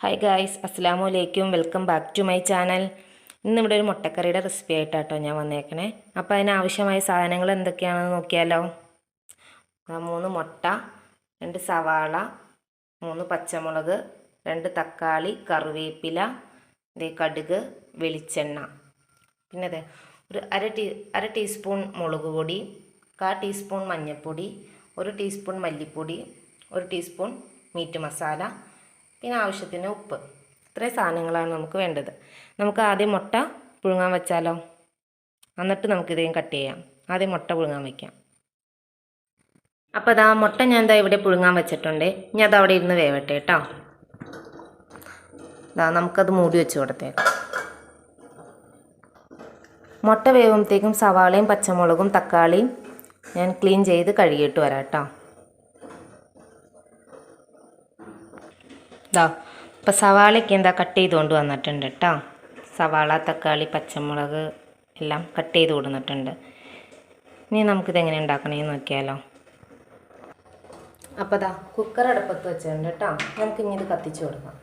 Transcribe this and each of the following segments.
Hi guys അസ്സാം വലൈക്കും welcome back to my channel ഇന്നിവിടെ ഒരു മുട്ടക്കറിയുടെ റെസിപ്പി ആയിട്ടാട്ടോ ഞാൻ വന്നേക്കണേ. അപ്പോൾ അതിനാവശ്യമായ സാധനങ്ങൾ എന്തൊക്കെയാണെന്ന് നോക്കിയാലോ? മൂന്ന് മുട്ട രണ്ട് സവാള മൂന്ന് പച്ചമുളക് രണ്ട് തക്കാളി കറിവേപ്പില ദേ കടുക് വെളിച്ചെണ്ണ. പിന്നെ അതെ ഒരു അര ടീ അര ടീസ്പൂൺ മുളക് പൊടി കാ ടീസ്പൂൺ മഞ്ഞൾപ്പൊടി ഒരു ടീസ്പൂൺ മല്ലിപ്പൊടി ഒരു ടീസ്പൂൺ മീറ്റ് മസാല പിന്നെ ആവശ്യത്തിന് ഉപ്പ്. ഇത്രയും സാധനങ്ങളാണ് നമുക്ക് വേണ്ടത്. നമുക്ക് ആദ്യം മുട്ട പുഴുങ്ങാൻ വെച്ചാലോ? എന്നിട്ട് നമുക്കിതേം കട്ട് ചെയ്യാം. ആദ്യം മുട്ട പുഴുങ്ങാൻ വയ്ക്കാം അപ്പോൾ അതാ മുട്ട ഞാൻ എന്താ ഇവിടെ പുഴുങ്ങാൻ വെച്ചിട്ടുണ്ട്. ഇനി അത് അവിടെ ഇരുന്ന് വേവട്ടെ കേട്ടോ. ഇതാ നമുക്കത് മൂടി വെച്ച് കൊടുത്തേക്കാം. മുട്ട വേവുമ്പോഴത്തേക്കും സവാളയും പച്ചമുളകും തക്കാളിയും ഞാൻ ക്ലീൻ ചെയ്ത് കഴുകിയിട്ട് വരാം കേട്ടോ. ഇതാ ഇപ്പം സവാളയ്ക്ക് എന്താ കട്ട് ചെയ്ത് കൊണ്ട് വന്നിട്ടുണ്ട് കേട്ടോ സവാള തക്കാളി പച്ചമുളക് എല്ലാം കട്ട് ചെയ്ത് കൊടുത്തിട്ടുണ്ട് ഇനി നമുക്കിതെങ്ങനെ ഉണ്ടാക്കണമെന്ന് നോക്കിയാലോ. അപ്പോൾ ദാ കുക്കർ അടുപ്പത്ത് വെച്ചിട്ടുണ്ട് കേട്ടോ നമുക്ക് ഇനി ഇത് കത്തിച്ച് കൊടുക്കാം.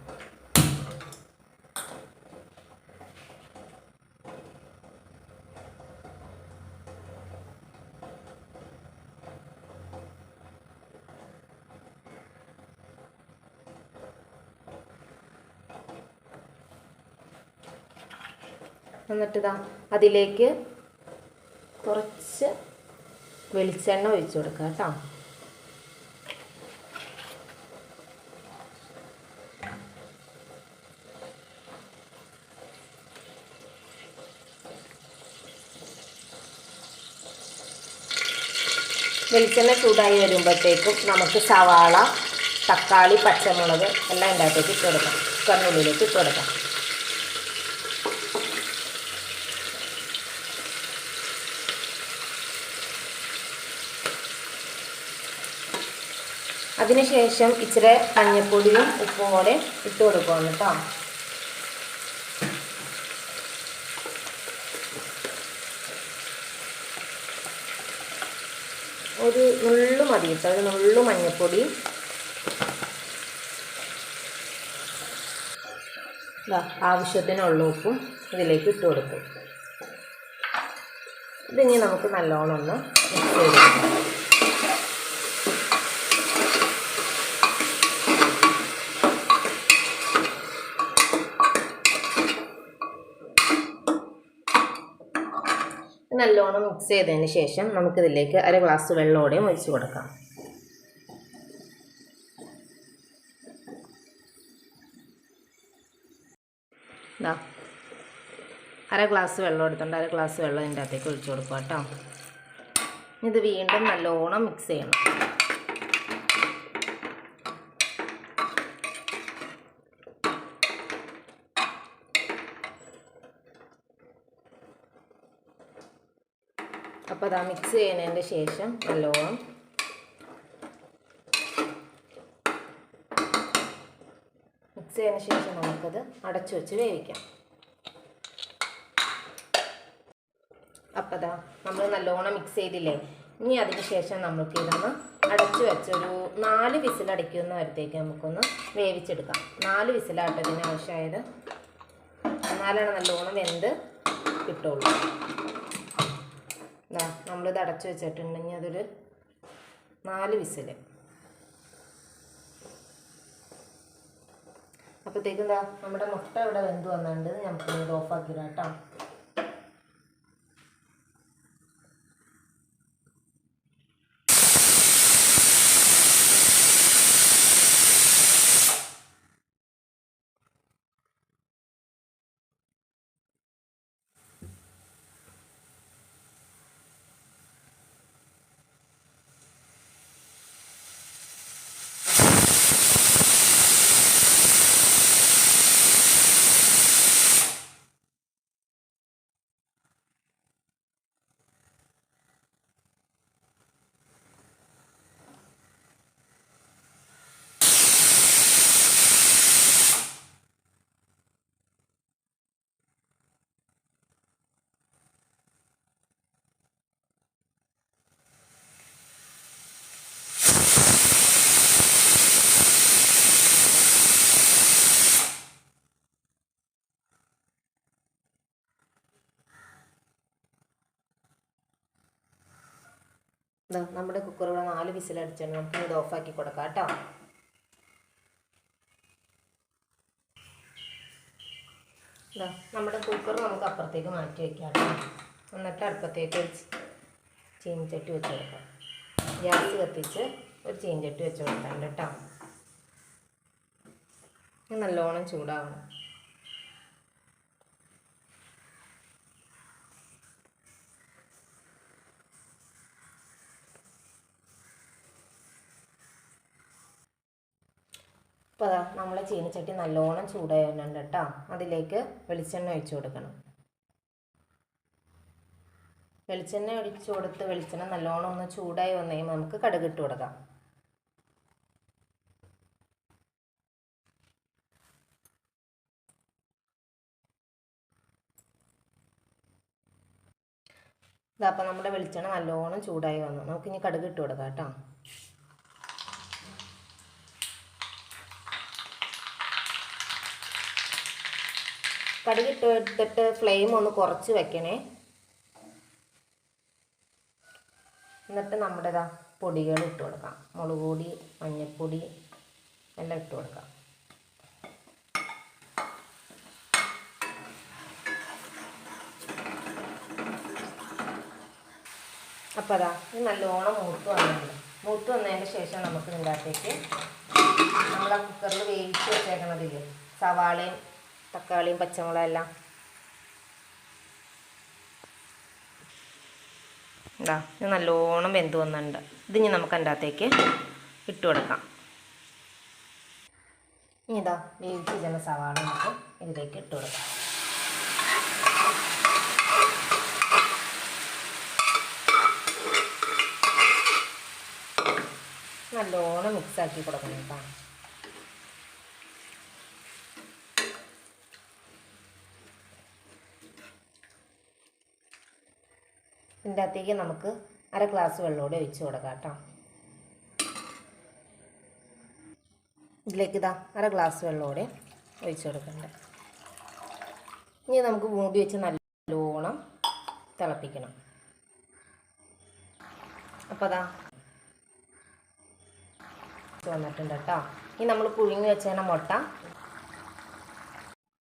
എന്നിട്ടിതാ അതിലേക്ക് കുറച്ച് വെളിച്ചെണ്ണ ഒഴിച്ചു കൊടുക്കുക കേട്ടോ. വെളിച്ചെണ്ണ ചൂടായി വരുമ്പോഴത്തേക്കും നമുക്ക് സവാള തക്കാളി പച്ചമുളക് എല്ലാം ഉണ്ടാക്കിയിട്ട് ഇട്ട് കൊടുക്കാം. കുക്കറിനുള്ളിലേക്ക് ഇട്ട് കൊടുക്കാം. അതിനുശേഷം ഇച്ചിരി മഞ്ഞപ്പൊടിയും ഉപ്പും കൂടെ ഇട്ട് കൊടുക്കുകയാണ് കേട്ടോ. ഒരു നുള്ളു മതി കേട്ടോ ഒരു നുള്ളു മഞ്ഞപ്പൊടി. ആവശ്യത്തിനുള്ള ഉപ്പും ഇതിലേക്ക് ഇട്ട് കൊടുക്കും ഇതിനി നമുക്ക് നല്ലോണം ഒന്ന് മിക്സ് ചെയ്ത് നല്ലോണം മിക്സ് ചെയ്തതിന് ശേഷം നമുക്കിതിലേക്ക് അര ഗ്ലാസ് വെള്ളമോടെയും ഒഴിച്ച് കൊടുക്കാം. അര ഗ്ലാസ് വെള്ളം എടുത്തുകൊണ്ട് അര ഗ്ലാസ് വെള്ളം ഇതിന്റെ അകത്തേക്ക് ഒഴിച്ച് കൊടുക്കുക കേട്ടോ. ഇത് വീണ്ടും നല്ലോണം മിക്സ് ചെയ്യണം. അപ്പോൾ അതാ മിക്സ് ചെയ്യുന്നതിന്റെ ശേഷം നല്ലോണം മിക്സ് ചെയ്യുന്ന ശേഷം നമുക്കത് അടച്ചു വെച്ച് വേവിക്കാം. അപ്പോൾ അതാ നമ്മൾ നല്ലോണം മിക്സ് ചെയ്തില്ലേ? ഇനി അതിന് ശേഷം നമുക്ക് ഇതൊന്ന് അടച്ചു വെച്ചൊരു നാല് വിസിലടിക്കുന്ന വരത്തേക്ക് നമുക്കൊന്ന് വേവിച്ചെടുക്കാം. നാല് വിസിലാട്ടതിന് ആവശ്യമായത്. എന്നാലാണ് നല്ലോണം വെന്ത് കിട്ടുള്ളൂ. നമ്മളിത് അടച്ചു വെച്ചിട്ടുണ്ടെങ്കിൽ അതൊരു നാല് വിസിൽ അപ്പോഴത്തേക്കും എന്താ നമ്മുടെ മുട്ട ഇവിടെ വെന്ത് വന്നിട്ടുണ്ട്. നമുക്ക് ഇത് കേട്ടോ. നമ്മുടെ കുക്കർ ഇവിടെ നാല് വിസിലടിച്ചാണ് നമുക്ക് ഇത് ഓഫാക്കി കൊടുക്കാം കേട്ടോ. ഇതാ നമ്മുടെ കുക്കർ നമുക്ക് അപ്പുറത്തേക്ക് മാറ്റി വയ്ക്കാം എന്നിട്ട് അടുപ്പത്തേക്ക് ചീഞ്ചട്ടി വെച്ച് കൊടുക്കാം. ഗ്യാസ് കത്തിച്ച് ഒരു ചീനിച്ചട്ടി വെച്ച് കൊടുക്കാം കേട്ടോ. നല്ലോണം ചൂടാവണം. ഇപ്പോൾ അതാ നമ്മളെ ചീനച്ചട്ടി നല്ലോണം ചൂടായി വരുന്നുണ്ട് കേട്ടോ അതിലേക്ക് വെളിച്ചെണ്ണ ഒഴിച്ചു കൊടുക്കണം. വെളിച്ചെണ്ണ ഒഴിച്ചു കൊടുത്ത് വെളിച്ചെണ്ണ നല്ലോണം ഒന്ന് ചൂടായി വന്നു കഴിയുമ്പോൾ നമുക്ക് കടുക് ഇട്ട് കൊടുക്കാം. ഇതാ അപ്പം നമ്മുടെ വെളിച്ചെണ്ണ നല്ലോണം ചൂടായി വന്നു. നമുക്കിനി കടുക് ഇട്ട് കൊടുക്കാം കേട്ടോ കടുക് ഇട്ട് എടുത്തിട്ട് ഫ്ലെയിം ഒന്ന് കുറച്ച് വെക്കണേ. എന്നിട്ട് നമ്മുടെ ഇതാ പൊടികൾ ഇട്ട് കൊടുക്കാം. മുളക് പൊടി മഞ്ഞൾപ്പൊടി എല്ലാം ഇട്ട് കൊടുക്കാം. അപ്പോൾ അതാ ഇത് നല്ലോണം മൂത്ത് വന്നിട്ടുണ്ട്. മൂത്ത് വന്നതിന് ശേഷം നമുക്ക് ഇതിന്റെ അകത്തേക്ക് നമ്മൾ ആ കുക്കറിൽ വേവിച്ച് വെച്ചേക്കണതില്ലേ? സവാളയും തക്കാളിയും പച്ചമുളകും എല്ലാം ഇതാ ഇത് നല്ലോണം വെന്ത് വന്നിട്ടുണ്ട്. ഇത് ഇനി നമുക്ക് അതിന്റെ അകത്തേക്ക് ഇട്ട് കൊടുക്കാം. ഇനി ഇതാ വേവിച്ച് ചില സവാള നമുക്ക് ഇതിലേക്ക് ഇട്ട് കൊടുക്കാം. നല്ലോണം മിക്സാക്കി കൊടുക്കണം കേട്ടോ. ഇതിന്റെ അകത്തേക്ക് നമുക്ക് അര ഗ്ലാസ് വെള്ളമൂടെ ഒഴിച്ച് കൊടുക്കാം കേട്ടോ. ഇതിലേക്ക് ഇതാ അര ഗ്ലാസ് വെള്ളമൂടെ ഒഴിച്ച് കൊടുക്കണ്ട ഇനി നമുക്ക് മൂടി വെച്ച് നല്ലോണം തിളപ്പിക്കണം. അപ്പോൾ അതാ വന്നിട്ടുണ്ട് കേട്ടോ. ഇനി നമ്മൾ പുഴുങ്ങി വെച്ചേന മുട്ട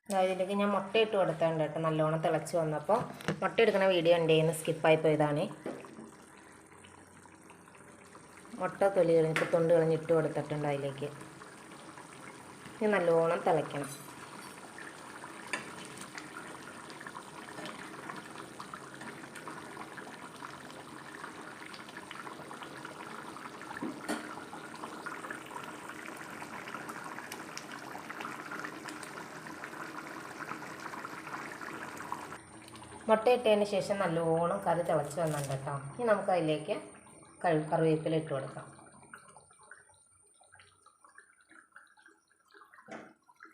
ഇതിലേക്ക് ഞാൻ മുട്ട ഇട്ട് കൊടുത്തുണ്ട് കേട്ടോ. നല്ലോണം തിളച്ച് വന്നപ്പോൾ മുട്ട എടുക്കുന്ന വീഡിയോ ഉണ്ടേന്ന് സ്കിപ്പായി പോയതാണ്. മുട്ട തൊലി കളഞ്ഞിട്ട് തൊണ്ട് കളഞ്ഞിട്ട് കൊടുത്തിട്ടുണ്ട് അതിലേക്ക്. ഇനി നല്ലോണം തിളയ്ക്കണം. മുട്ടയിട്ടതിന് ശേഷം നല്ലോണം കറി തിളച്ച് വന്നിട്ടുണ്ട് കേട്ടോ. ഇനി നമുക്ക് അതിലേക്ക് കഴി കറിവേപ്പില ഇട്ട് കൊടുക്കാം.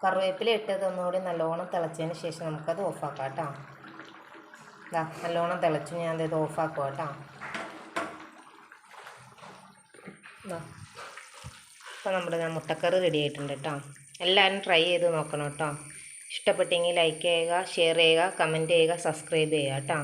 കറിവേപ്പില ഇട്ടത് ഒന്നുകൂടി നല്ലോണം തിളച്ചതിന് ശേഷം നമുക്കത് ഓഫാക്കാം കേട്ടോ. ഇതാ നല്ലോണം തിളച്ചു. ഞാൻ ഇത് ഓഫാക്കുക കേട്ടോ. അപ്പോൾ നമ്മുടെ മുട്ടക്കറി റെഡി ആയിട്ടുണ്ട് കേട്ടോ. എല്ലാവരും ട്രൈ ചെയ്ത് നോക്കണം കേട്ടോ. ഇഷ്ടപ്പെട്ടെങ്കിൽ ലൈക്ക് ചെയ്യുക ഷെയർ ചെയ്യുക കമന്റ് ചെയ്യുക സബ്സ്ക്രൈബ് ചെയ്യുക കേട്ടോ